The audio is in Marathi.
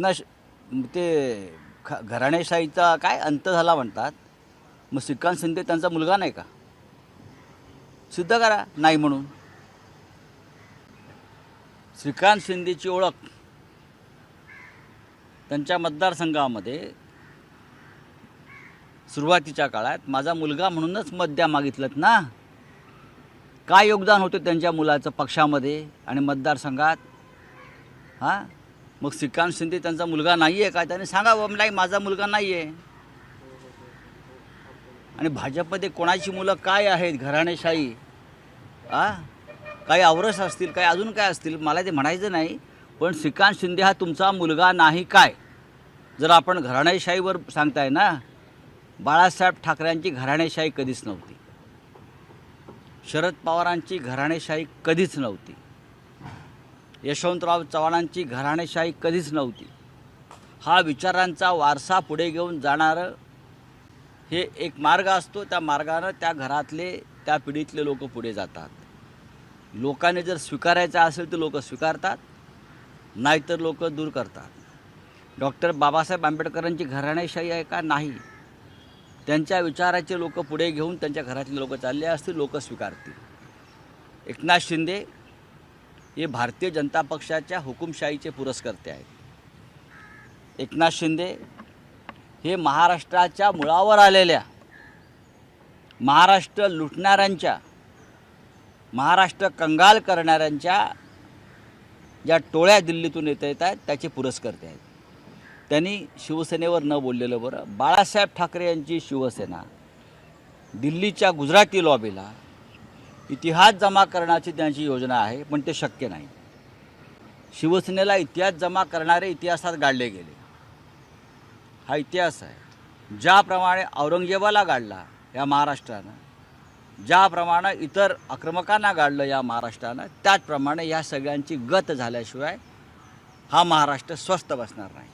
ना ते ख- घराणेशाहीचा काय अंत झाला म्हणतात. मग श्रीकांत शिंदे त्यांचा मुलगा नाही का? सिद्ध करा नाही म्हणून. श्रीकांत शिंदेची ओळख त्यांच्या मतदारसंघामध्ये सुरुवातीच्या काळात माझा मुलगा म्हणूनच मत द्या मागितलं ना. काय योगदान होतं त्यांच्या मुलाचं पक्षामध्ये आणि मतदारसंघात? हां? मग श्रीकांत शिंदे त्यांचा मुलगा नाही आहे का? त्याने सांगावं नाही माझा मुलगा नाही आहे आणि भाजपमध्ये कोणाची मुलं काय आहेत? घराणेशाही. आ? काही आवरस असतील काही अजून काय असतील? मला ते म्हणायचं नाही. पण श्रीकांत शिंदे हा तुमचा मुलगा नाही काय? जर आपण घराणेशाहीवर सांगताय ना बाळासाहेब ठाकरेंची घराणेशाही कधीच नव्हती. शरद पवारांची घराणेशाही कधीच नव्हती. यशवंतराव चव्हाणांची घराणेशाही कधीच नव्हती. हा विचारांचा वारसा पुढे घेऊन जाणारं हे एक मार्ग असतो. त्या मार्गानं त्या घरातले त्या पिढीतले लोक पुढे जातात. लोकांनी जर स्वीकारायचं असेल तर लोक स्वीकारतात नाहीतर लोक दूर करतात. डॉक्टर बाबासाहेब आंबेडकरांची घराणेशाही आहे का? नाही. त्यांच्या विचाराचे लोक पुढे घेऊन त्यांच्या घरातले लोक चालले असतील लोक स्वीकारतील. एकनाथ शिंदे हे भारतीय जनता पक्षाच्या हुकुमशाहीचे पुरस्कर्ते आहेत. एकनाथ शिंदे हे महाराष्ट्राच्या मुळावर आलेल्या महाराष्ट्र लुटणाऱ्यांच्या महाराष्ट्र कंगाल करणाऱ्यांच्या ज्या टोळ्या दिल्लीतून येत येत आहेत त्याचे पुरस्कर्ते आहेत. त्यांनी शिवसेनेवर न बोललेलं बरं. बाळासाहेब ठाकरे यांची शिवसेना दिल्लीच्या गुजराती लॉबीला इतिहास जमा करण्याची त्यांची योजना आहे पण ते शक्य नाही. शिवसेनेला इतिहास जमा करणारे इतिहासात गाडले गेले. हा इतिहास आहे. ज्याप्रमाणे औरंगजेबाला गाडला या महाराष्ट्रानं ज्याप्रमाणे इतर आक्रमकांना गाडलं या महाराष्ट्रानं त्याचप्रमाणे या सगळ्यांची गत झाल्याशिवाय हा महाराष्ट्र स्वस्त बसणार नाही.